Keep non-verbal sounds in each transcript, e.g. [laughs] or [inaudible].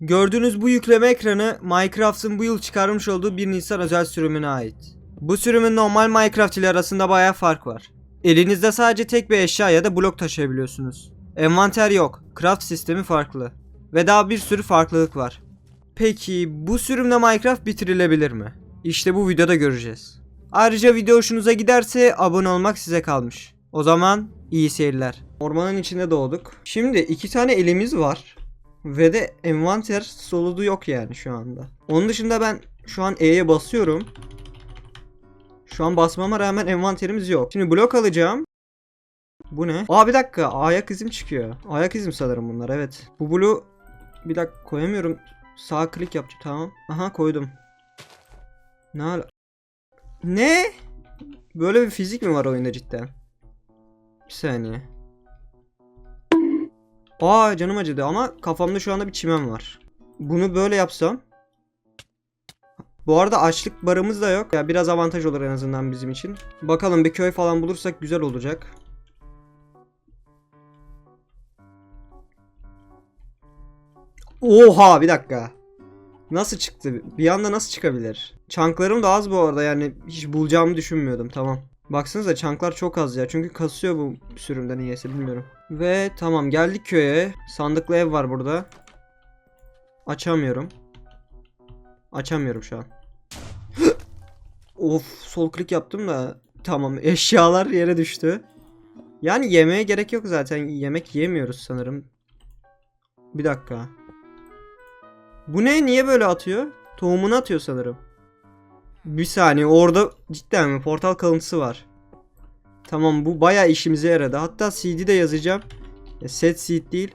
Gördüğünüz bu yükleme ekranı Minecraft'ın bu yıl çıkarmış olduğu 1 Nisan özel sürümüne ait. Bu sürümün normal Minecraft ile arasında baya fark var. Elinizde sadece tek bir eşya ya da blok taşıyabiliyorsunuz. Envanter yok, craft sistemi farklı. Ve daha bir sürü farklılık var. Peki bu sürümde Minecraft bitirilebilir mi? İşte bu videoda göreceğiz. Ayrıca video hoşunuza giderse abone olmak size kalmış. O zaman iyi seyirler. Ormanın içinde doğduk. Şimdi iki tane elimiz var. Ve de envanter soludu yok yani şu anda. Onun dışında ben şu an E'ye basıyorum. Şu an basmama rağmen envanterimiz yok. Şimdi blok alacağım. Bu ne? Aa bir dakika ayak izim çıkıyor. Ayak izim sanırım bunlar evet. Bu bloğu bir dakika koyamıyorum. Sağ klik yapacağım tamam. Aha koydum. Ne ala- Ne? Böyle bir fizik mi var oyunda cidden? Bir saniye. Aa canım acıdı ama kafamda şu anda bir çimen var. Bunu böyle yapsam. Bu arada açlık barımız da yok. Ya biraz avantaj olur en azından bizim için. Bakalım bir köy falan bulursak güzel olacak. Oha bir dakika. Nasıl çıktı? Bir anda nasıl çıkabilir? Çanklarım da az bu arada yani hiç bulacağımı düşünmüyordum tamam. Baksanıza çanklar çok az ya çünkü kasıyor bu sürümde niyeyse bilmiyorum. Ve tamam geldik köye. Sandıklı ev var burada. Açamıyorum. Açamıyorum şu an. [gasps] of sol klik yaptım da tamam [laughs] eşyalar yere düştü. Yani yemeğe gerek yok zaten yemek yemiyoruz sanırım. Bir dakika. Bu ne? Niye böyle atıyor? Tohumunu atıyor sanırım. Bir saniye orada cidden mi? Portal kalıntısı var. Tamam bu bayağı işimize yaradı. Hatta CD de yazacağım. E, Set seed değil.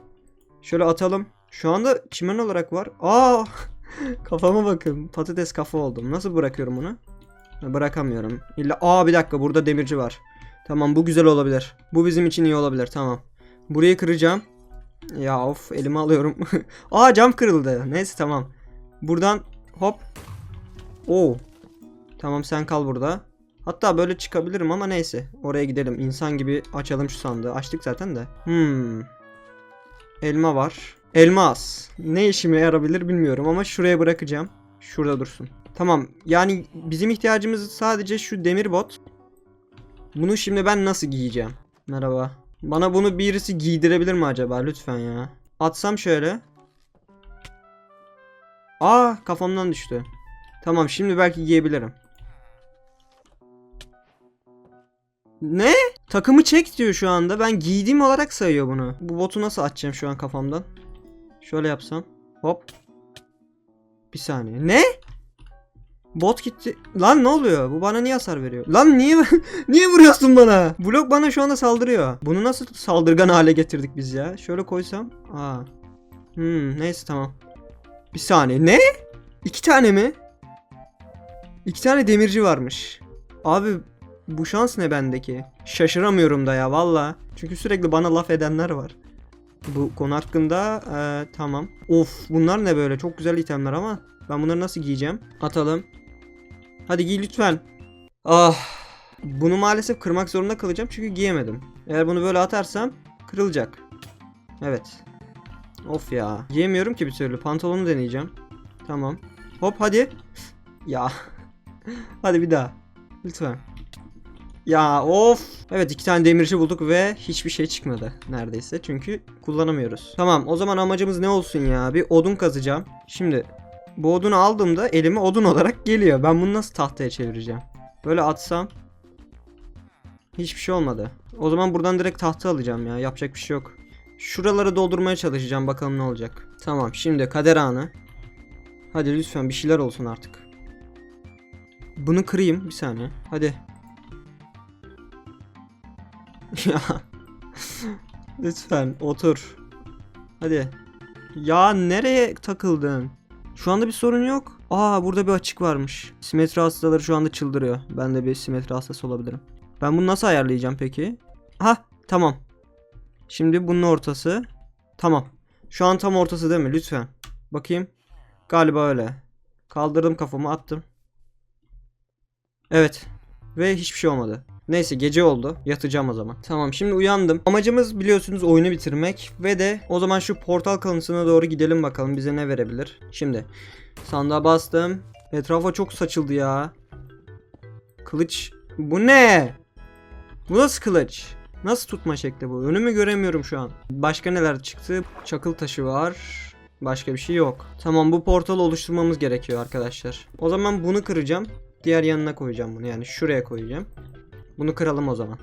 Şöyle atalım. Şu anda çimen olarak var. Aa! [laughs] Kafama bakın. Patates kafa oldum. Nasıl bırakıyorum bunu? Bırakamıyorum. İlla Aa bir dakika burada demirci var. Tamam bu güzel olabilir. Bu bizim için iyi olabilir. Tamam. Burayı kıracağım. Ya of elime alıyorum. [laughs] Aa cam kırıldı. Neyse tamam. Buradan hop. Oo. Tamam sen kal burada. Hatta böyle çıkabilirim ama neyse. Oraya gidelim. İnsan gibi açalım şu sandığı. Açtık zaten de. Hmm. Elma var. Elmas. Ne işime yarabilir bilmiyorum ama şuraya bırakacağım. Şurada dursun. Tamam. Yani bizim ihtiyacımız sadece şu demir bot. Bunu şimdi ben nasıl giyeceğim? Merhaba. Bana bunu birisi giydirebilir mi acaba? Lütfen ya. Atsam şöyle. Aa kafamdan düştü. Tamam şimdi belki giyebilirim. Ne? Takımı çek diyor şu anda. Ben giydiğim olarak sayıyor bunu. Bu botu nasıl açacağım şu an kafamdan? Şöyle yapsam. Hop. Bir saniye. Ne? Bot gitti. Lan ne oluyor? Bu bana niye hasar veriyor? Lan niye [laughs] niye vuruyorsun bana? Blok bana şu anda saldırıyor. Bunu nasıl saldırgan hale getirdik biz ya? Şöyle koysam. Aa. Hmm, neyse tamam. Bir saniye. Ne? İki tane mi? İki tane demirci varmış. Abi bu şans ne bendeki? Şaşıramıyorum da ya valla. Çünkü sürekli bana laf edenler var. Bu konu hakkında eee, tamam. Of bunlar ne böyle? Çok güzel itemler ama ben bunları nasıl giyeceğim? Atalım. Hadi giy lütfen. Ah. Bunu maalesef kırmak zorunda kalacağım çünkü giyemedim. Eğer bunu böyle atarsam kırılacak. Evet. Of ya. Giyemiyorum ki bir türlü. Pantolonu deneyeceğim. Tamam. Hop hadi. Ya. [laughs] hadi bir daha. Lütfen. Ya of. Evet iki tane demirci bulduk ve hiçbir şey çıkmadı neredeyse. Çünkü kullanamıyoruz. Tamam o zaman amacımız ne olsun ya? Bir odun kazacağım. Şimdi bu odunu aldığımda elime odun olarak geliyor. Ben bunu nasıl tahtaya çevireceğim? Böyle atsam. Hiçbir şey olmadı. O zaman buradan direkt tahta alacağım ya. Yapacak bir şey yok. Şuraları doldurmaya çalışacağım. Bakalım ne olacak. Tamam şimdi kader anı. Hadi lütfen bir şeyler olsun artık. Bunu kırayım bir saniye. Hadi. [laughs] Lütfen otur. Hadi. Ya nereye takıldın? Şu anda bir sorun yok. Aa burada bir açık varmış. Simetri hastaları şu anda çıldırıyor. Ben de bir simetri hastası olabilirim. Ben bunu nasıl ayarlayacağım peki? Ha tamam. Şimdi bunun ortası. Tamam. Şu an tam ortası değil mi? Lütfen. Bakayım. Galiba öyle. Kaldırdım kafamı attım. Evet. Ve hiçbir şey olmadı. Neyse gece oldu. Yatacağım o zaman. Tamam şimdi uyandım. Amacımız biliyorsunuz oyunu bitirmek. Ve de o zaman şu portal kalıntısına doğru gidelim bakalım bize ne verebilir. Şimdi sandığa bastım. Etrafa çok saçıldı ya. Kılıç. Bu ne? Bu nasıl kılıç? Nasıl tutma şekli bu? Önümü göremiyorum şu an. Başka neler çıktı? Çakıl taşı var. Başka bir şey yok. Tamam bu portalı oluşturmamız gerekiyor arkadaşlar. O zaman bunu kıracağım. Diğer yanına koyacağım bunu. Yani şuraya koyacağım. Bunu kıralım o zaman.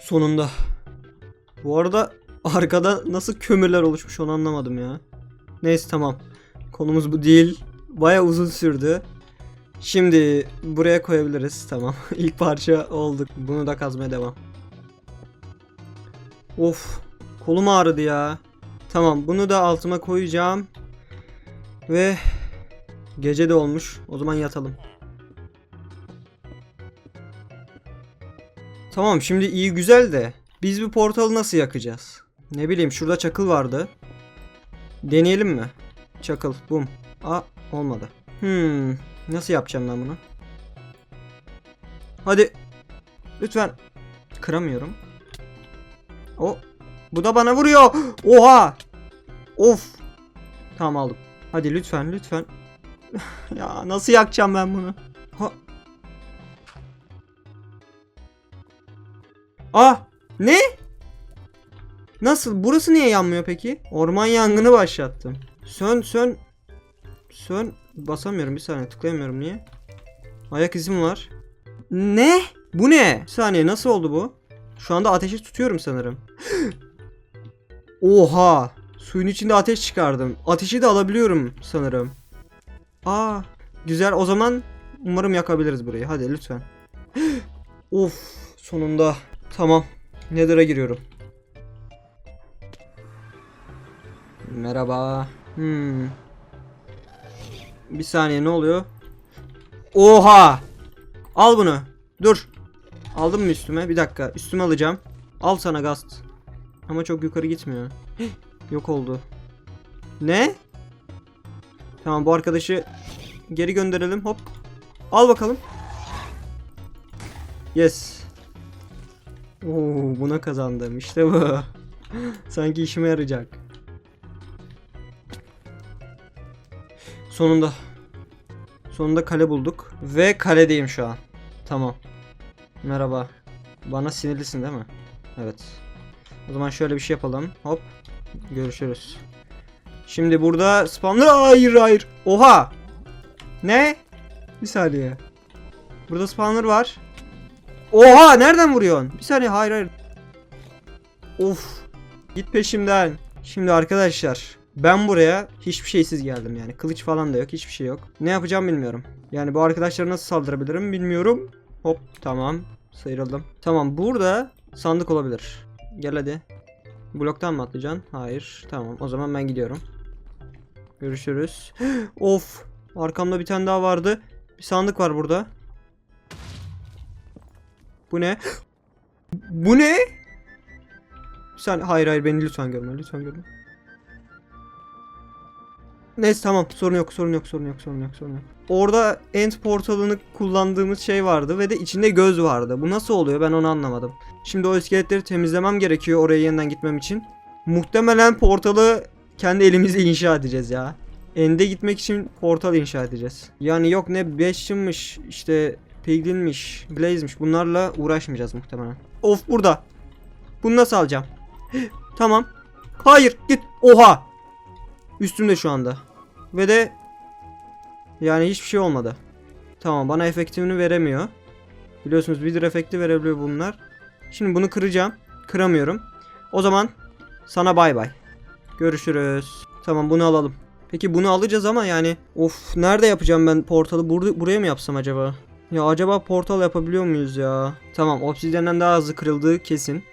Sonunda. Bu arada arkada nasıl kömürler oluşmuş onu anlamadım ya. Neyse tamam. Konumuz bu değil. Baya uzun sürdü. Şimdi buraya koyabiliriz. Tamam. [laughs] İlk parça olduk. Bunu da kazmaya devam. Of. Kolum ağrıdı ya. Tamam bunu da altıma koyacağım. Ve gece de olmuş. O zaman yatalım. Tamam şimdi iyi güzel de biz bu portalı nasıl yakacağız? Ne bileyim şurada çakıl vardı. Deneyelim mi? Çakıl. Bum. Aa olmadı. Hmm. Nasıl yapacağım ben bunu? Hadi. Lütfen. Kıramıyorum. O. Bu da bana vuruyor. [gasps] Oha. Of. Tamam aldım. Hadi lütfen lütfen. [laughs] ya nasıl yakacağım ben bunu? Ah. Ne? Nasıl? Burası niye yanmıyor peki? Orman yangını başlattım. Sön sön. Sön. Basamıyorum bir saniye tıklayamıyorum niye? Ayak izim var. Ne? Bu ne? Bir saniye nasıl oldu bu? Şu anda ateşi tutuyorum sanırım. [gasps] Oha! Suyun içinde ateş çıkardım. Ateşi de alabiliyorum sanırım. Aa, güzel. O zaman umarım yakabiliriz burayı. Hadi lütfen. [gasps] of, sonunda. Tamam. Nether'a giriyorum. Merhaba. Hmm. Bir saniye ne oluyor? Oha! Al bunu. Dur. Aldım mı üstüme? Bir dakika. Üstüme alacağım. Al sana gast. Ama çok yukarı gitmiyor. [gasps] Yok oldu. Ne? Tamam bu arkadaşı geri gönderelim. Hop. Al bakalım. Yes. Oo, buna kazandım. İşte bu. [laughs] Sanki işime yarayacak. Sonunda. Sonunda kale bulduk. Ve kaledeyim şu an. Tamam. Merhaba. Bana sinirlisin değil mi? Evet. O zaman şöyle bir şey yapalım. Hop. Görüşürüz. Şimdi burada spawner... Hayır hayır. Oha. Ne? Bir saniye. Burada spawner var. Oha nereden vuruyorsun? Bir saniye hayır hayır. Of. Git peşimden. Şimdi arkadaşlar ben buraya hiçbir şeysiz geldim yani. Kılıç falan da yok, hiçbir şey yok. Ne yapacağım bilmiyorum. Yani bu arkadaşlara nasıl saldırabilirim bilmiyorum. Hop tamam. Sıyrıldım. Tamam burada sandık olabilir. Gel hadi. Bloktan mı atlayacaksın? Hayır. Tamam o zaman ben gidiyorum. Görüşürüz. [gasps] of. Arkamda bir tane daha vardı. Bir sandık var burada. Bu ne? Bu ne? Sen hayır hayır beni lütfen görme lütfen görme. Neyse tamam sorun yok sorun yok sorun yok sorun yok sorun yok. Orada end portalını kullandığımız şey vardı ve de içinde göz vardı. Bu nasıl oluyor ben onu anlamadım. Şimdi o iskeletleri temizlemem gerekiyor oraya yeniden gitmem için. Muhtemelen portalı kendi elimizle inşa edeceğiz ya. End'e gitmek için portal inşa edeceğiz. Yani yok ne Bastion'mış işte Piglin'miş Blaze'miş bunlarla uğraşmayacağız muhtemelen. Of burada. Bunu nasıl alacağım? [gasps] tamam. Hayır git. Oha. Üstümde şu anda. Ve de yani hiçbir şey olmadı. Tamam bana efektifini veremiyor. Biliyorsunuz Wither efekti verebiliyor bunlar. Şimdi bunu kıracağım. Kıramıyorum. O zaman sana bay bay. Görüşürüz. Tamam bunu alalım. Peki bunu alacağız ama yani of nerede yapacağım ben portalı? Bur buraya mı yapsam acaba? Ya acaba portal yapabiliyor muyuz ya? Tamam obsidiyenden daha hızlı kırıldığı kesin.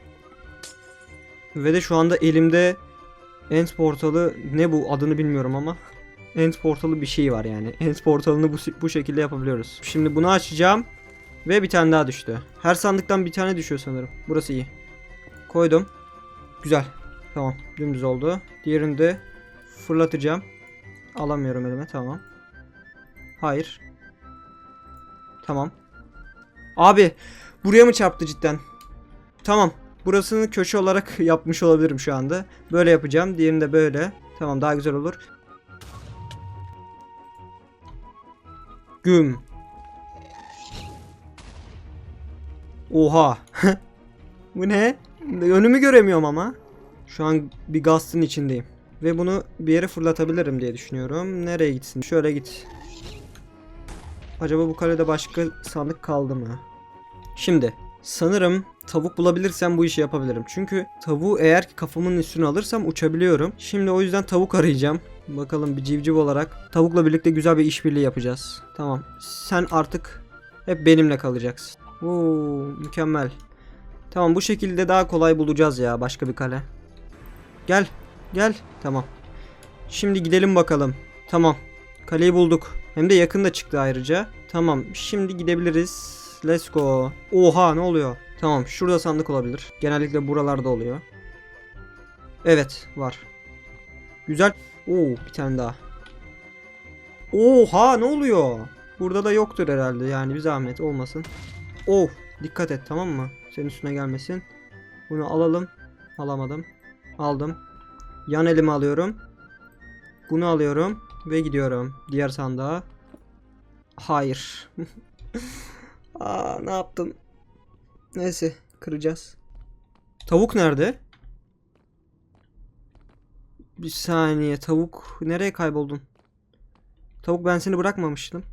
Ve de şu anda elimde End portalı ne bu adını bilmiyorum ama End portalı bir şey var yani. End portalını bu, bu şekilde yapabiliyoruz. Şimdi bunu açacağım ve bir tane daha düştü. Her sandıktan bir tane düşüyor sanırım. Burası iyi. Koydum. Güzel. Tamam. Dümdüz oldu. Diğerini de fırlatacağım. Alamıyorum elime. Tamam. Hayır. Tamam. Abi buraya mı çarptı cidden? Tamam. Burasını köşe olarak [laughs] yapmış olabilirim şu anda. Böyle yapacağım. Diğerini de böyle. Tamam daha güzel olur. Güm. Oha. [laughs] Bu ne? Önümü göremiyorum ama. Şu an bir gazın içindeyim. Ve bunu bir yere fırlatabilirim diye düşünüyorum. Nereye gitsin? Şöyle git. Acaba bu kalede başka sandık kaldı mı? Şimdi sanırım tavuk bulabilirsem bu işi yapabilirim. Çünkü tavuğu eğer ki kafamın üstüne alırsam uçabiliyorum. Şimdi o yüzden tavuk arayacağım. Bakalım bir civciv olarak tavukla birlikte güzel bir işbirliği yapacağız. Tamam. Sen artık hep benimle kalacaksın. Oo, mükemmel. Tamam bu şekilde daha kolay bulacağız ya başka bir kale. Gel. Gel. Tamam. Şimdi gidelim bakalım. Tamam. Kaleyi bulduk. Hem de yakında çıktı ayrıca. Tamam. Şimdi gidebiliriz. Let's go. Oha ne oluyor? Tamam. Şurada sandık olabilir. Genellikle buralarda oluyor. Evet. Var. Güzel. Oo bir tane daha. Oha ne oluyor? Burada da yoktur herhalde yani bir zahmet olmasın. Oh dikkat et tamam mı? Senin üstüne gelmesin. Bunu alalım. Alamadım. Aldım. Yan elimi alıyorum. Bunu alıyorum ve gidiyorum diğer sandığa. Hayır. [laughs] Aa ne yaptım? Neyse kıracağız. Tavuk nerede? Bir saniye tavuk nereye kayboldun? Tavuk ben seni bırakmamıştım.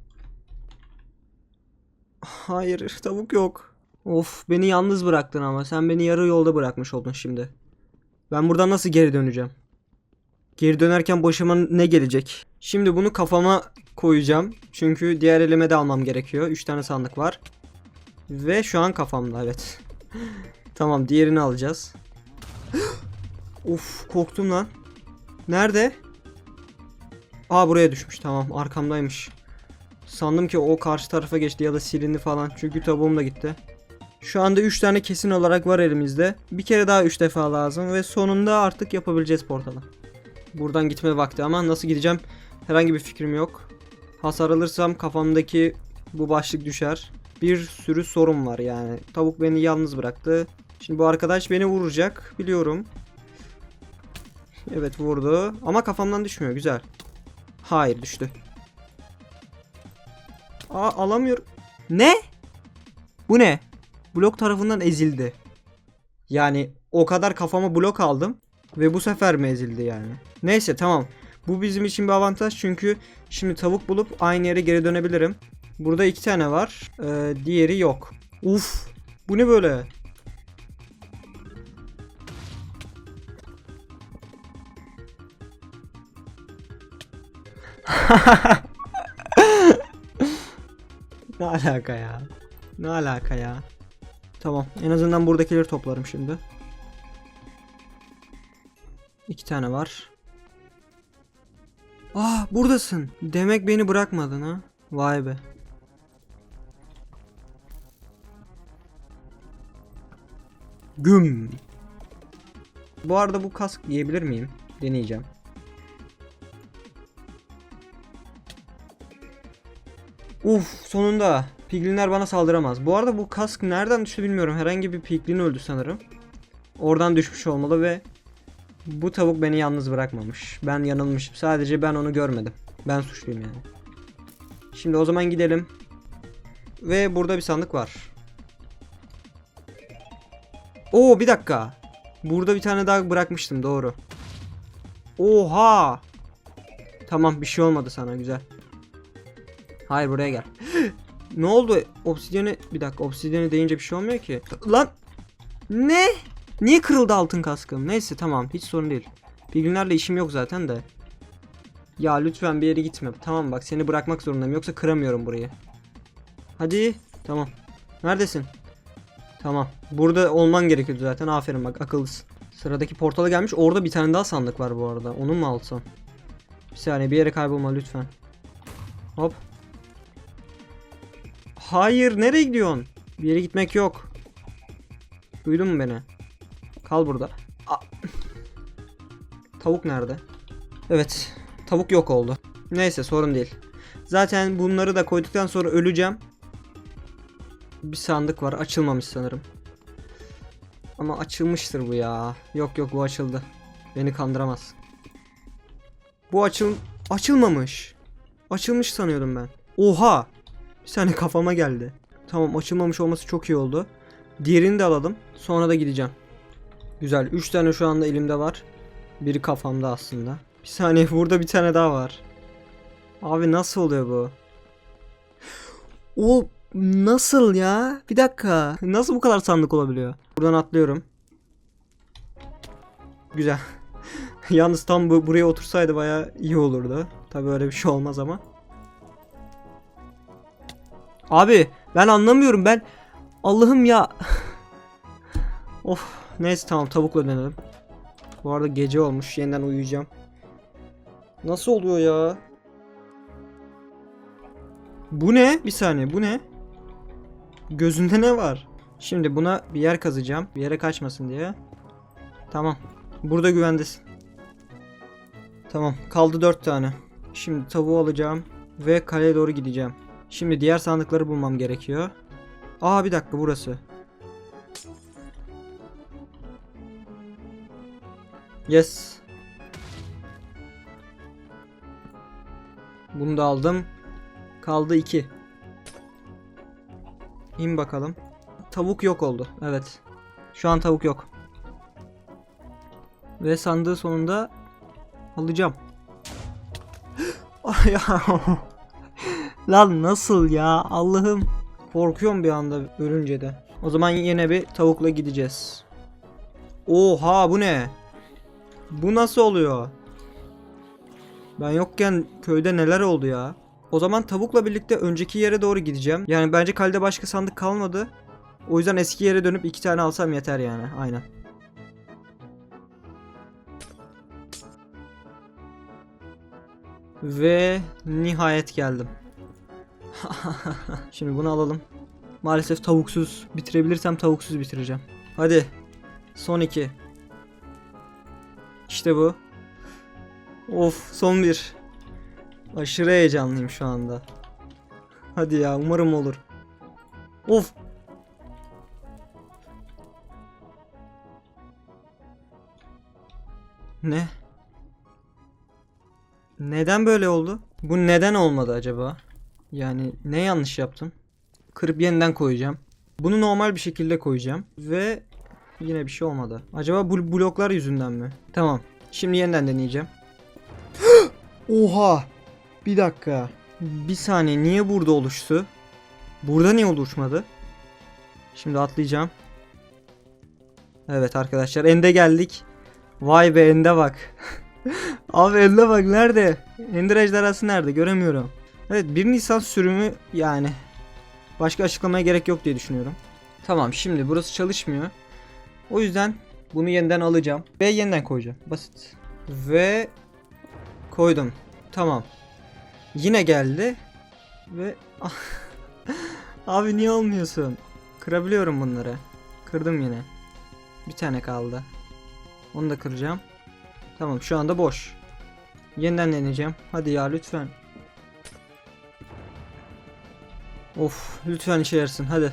Hayır tavuk yok. Of beni yalnız bıraktın ama sen beni yarı yolda bırakmış oldun şimdi. Ben buradan nasıl geri döneceğim? Geri dönerken başıma ne gelecek? Şimdi bunu kafama koyacağım. Çünkü diğer elime de almam gerekiyor. 3 tane sandık var. Ve şu an kafamda evet. [laughs] tamam diğerini alacağız. [gasps] of korktum lan. Nerede? Aa buraya düşmüş tamam arkamdaymış. Sandım ki o karşı tarafa geçti ya da silindi falan. Çünkü tavuğum da gitti. Şu anda 3 tane kesin olarak var elimizde. Bir kere daha 3 defa lazım ve sonunda artık yapabileceğiz portalı. Buradan gitme vakti ama nasıl gideceğim herhangi bir fikrim yok. Hasar alırsam kafamdaki bu başlık düşer. Bir sürü sorun var yani. Tavuk beni yalnız bıraktı. Şimdi bu arkadaş beni vuracak biliyorum. Evet vurdu ama kafamdan düşmüyor güzel. Hayır düştü. Aa alamıyorum. Ne? Bu ne? Blok tarafından ezildi. Yani o kadar kafama blok aldım ve bu sefer mi ezildi yani? Neyse tamam. Bu bizim için bir avantaj çünkü şimdi tavuk bulup aynı yere geri dönebilirim. Burada iki tane var. Ee, diğeri yok. Uf. Bu ne böyle? [laughs] ne alaka ya? Ne alaka ya? Tamam. En azından buradakileri toplarım şimdi. İki tane var. Ah buradasın. Demek beni bırakmadın ha. Vay be. Güm. Bu arada bu kask giyebilir miyim? Deneyeceğim. Uf sonunda. Piglinler bana saldıramaz. Bu arada bu kask nereden düştü bilmiyorum. Herhangi bir piglin öldü sanırım. Oradan düşmüş olmalı ve bu tavuk beni yalnız bırakmamış. Ben yanılmışım. Sadece ben onu görmedim. Ben suçluyum yani. Şimdi o zaman gidelim. Ve burada bir sandık var. Oo bir dakika. Burada bir tane daha bırakmıştım doğru. Oha. Tamam bir şey olmadı sana güzel. Hayır buraya gel. [gasps] ne oldu? Obsidiyeni bir dakika obsidiyeni deyince bir şey olmuyor ki. Lan ne? Niye kırıldı altın kaskım? Neyse tamam hiç sorun değil. Piglinlerle işim yok zaten de. Ya lütfen bir yere gitme. Tamam bak seni bırakmak zorundayım yoksa kıramıyorum burayı. Hadi. Tamam. Neredesin? Tamam. Burada olman gerekiyordu zaten. Aferin bak akıllısın. Sıradaki portala gelmiş. Orada bir tane daha sandık var bu arada. Onu mu alsam? Bir saniye bir yere kaybolma lütfen. Hop. Hayır nereye gidiyorsun? Bir yere gitmek yok. Duydun mu beni? Kal burada. A- Tavuk nerede? Evet. Tavuk yok oldu. Neyse sorun değil. Zaten bunları da koyduktan sonra öleceğim. bir sandık var. Açılmamış sanırım. Ama açılmıştır bu ya. Yok yok bu açıldı. Beni kandıramaz. Bu açıl açılmamış. Açılmış sanıyordum ben. Oha! Bir saniye kafama geldi. Tamam açılmamış olması çok iyi oldu. Diğerini de alalım. Sonra da gideceğim. Güzel. 3 tane şu anda elimde var. Biri kafamda aslında. Bir saniye [laughs] burada bir tane daha var. Abi nasıl oluyor bu? O nasıl ya? Bir dakika. Nasıl bu kadar sandık olabiliyor? Buradan atlıyorum. Güzel. [laughs] Yalnız tam bu, buraya otursaydı baya iyi olurdu. Tabi öyle bir şey olmaz ama. Abi ben anlamıyorum ben. Allah'ım ya. [laughs] of. Neyse tamam tavukla denedim. Bu arada gece olmuş. Yeniden uyuyacağım. Nasıl oluyor ya? Bu ne? Bir saniye bu ne? Gözünde ne var? Şimdi buna bir yer kazacağım. Bir yere kaçmasın diye. Tamam. Burada güvendesin. Tamam. Kaldı 4 tane. Şimdi tavuğu alacağım. Ve kaleye doğru gideceğim. Şimdi diğer sandıkları bulmam gerekiyor. Aa bir dakika burası. Yes. Bunu da aldım. Kaldı 2. İn bakalım. Tavuk yok oldu. Evet. Şu an tavuk yok. Ve sandığı sonunda alacağım. [gasps] [laughs] Lan nasıl ya? Allah'ım. Korkuyorum bir anda ölünce de. O zaman yine bir tavukla gideceğiz. Oha bu ne? Bu nasıl oluyor? Ben yokken köyde neler oldu ya? O zaman tavukla birlikte önceki yere doğru gideceğim. Yani bence kalede başka sandık kalmadı. O yüzden eski yere dönüp iki tane alsam yeter yani. Aynen. Ve nihayet geldim. [laughs] Şimdi bunu alalım. Maalesef tavuksuz bitirebilirsem tavuksuz bitireceğim. Hadi. Son iki. İşte bu. Of son bir. Aşırı heyecanlıyım şu anda. Hadi ya umarım olur. Of. Ne? Neden böyle oldu? Bu neden olmadı acaba? Yani ne yanlış yaptım? Kırıp yeniden koyacağım. Bunu normal bir şekilde koyacağım. Ve yine bir şey olmadı. Acaba bu bloklar yüzünden mi? Tamam. Şimdi yeniden deneyeceğim. [gasps] Oha! Bir dakika. Bir saniye niye burada oluştu? Burada niye oluşmadı? Şimdi atlayacağım. Evet arkadaşlar ende geldik. Vay be ende bak. [laughs] Abi ende bak nerede? Ender ejderhası nerede? Göremiyorum. Evet 1 Nisan sürümü yani. Başka açıklamaya gerek yok diye düşünüyorum. Tamam şimdi burası çalışmıyor. O yüzden bunu yeniden alacağım. Ve yeniden koyacağım. Basit. Ve koydum. Tamam. Yine geldi. Ve [laughs] Abi niye olmuyorsun? Kırabiliyorum bunları. Kırdım yine. Bir tane kaldı. Onu da kıracağım. Tamam şu anda boş. Yeniden deneyeceğim. Hadi ya lütfen. Of lütfen işe yarasın hadi.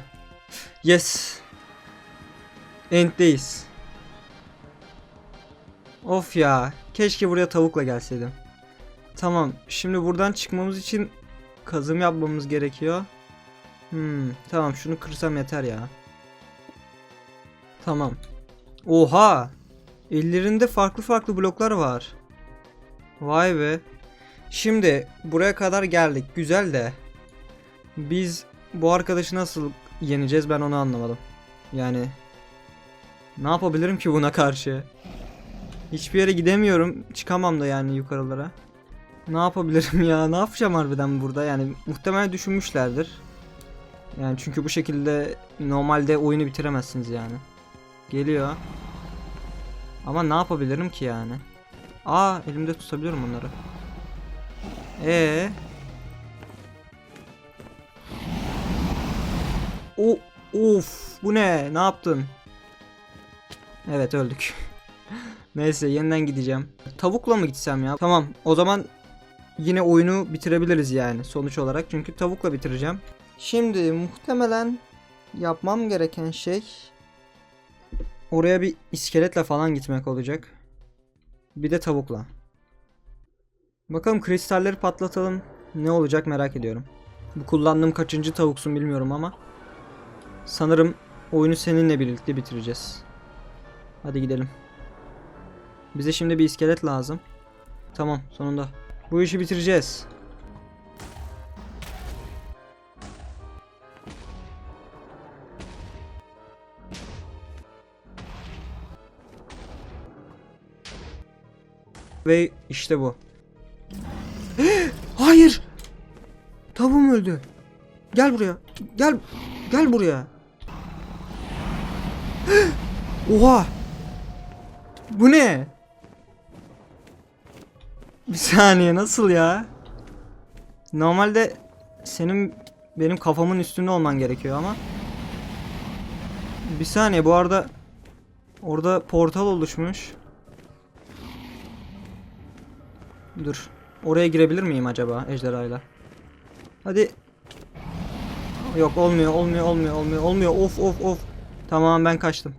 Yes. End'deyiz. Of ya. Keşke buraya tavukla gelseydim. Tamam. Şimdi buradan çıkmamız için kazım yapmamız gerekiyor. Hmm, tamam şunu kırsam yeter ya. Tamam. Oha! Ellerinde farklı farklı bloklar var. Vay be. Şimdi buraya kadar geldik. Güzel de. Biz bu arkadaşı nasıl yeneceğiz ben onu anlamadım. Yani ne yapabilirim ki buna karşı? Hiçbir yere gidemiyorum. Çıkamam da yani yukarılara. Ne yapabilirim ya? Ne yapacağım harbiden burada? Yani muhtemelen düşünmüşlerdir. Yani çünkü bu şekilde normalde oyunu bitiremezsiniz yani. Geliyor. Ama ne yapabilirim ki yani? Aa elimde tutabiliyorum onları. Ee. O of bu ne? Ne yaptın? Evet öldük. Neyse yeniden gideceğim. Tavukla mı gitsem ya? Tamam o zaman yine oyunu bitirebiliriz yani sonuç olarak. Çünkü tavukla bitireceğim. Şimdi muhtemelen yapmam gereken şey oraya bir iskeletle falan gitmek olacak. Bir de tavukla. Bakalım kristalleri patlatalım. Ne olacak merak ediyorum. Bu kullandığım kaçıncı tavuksun bilmiyorum ama sanırım oyunu seninle birlikte bitireceğiz. Hadi gidelim. Bize şimdi bir iskelet lazım. Tamam sonunda. Bu işi bitireceğiz. Ve işte bu. [gasps] Hayır. Tavuğum öldü. Gel buraya. Gel. Gel buraya. [gasps] Oha. Bu ne? Bir saniye nasıl ya? Normalde senin benim kafamın üstünde olman gerekiyor ama. Bir saniye bu arada orada portal oluşmuş. Dur. Oraya girebilir miyim acaba ejderhayla? Hadi. Yok olmuyor olmuyor olmuyor olmuyor olmuyor of of of. Tamam ben kaçtım.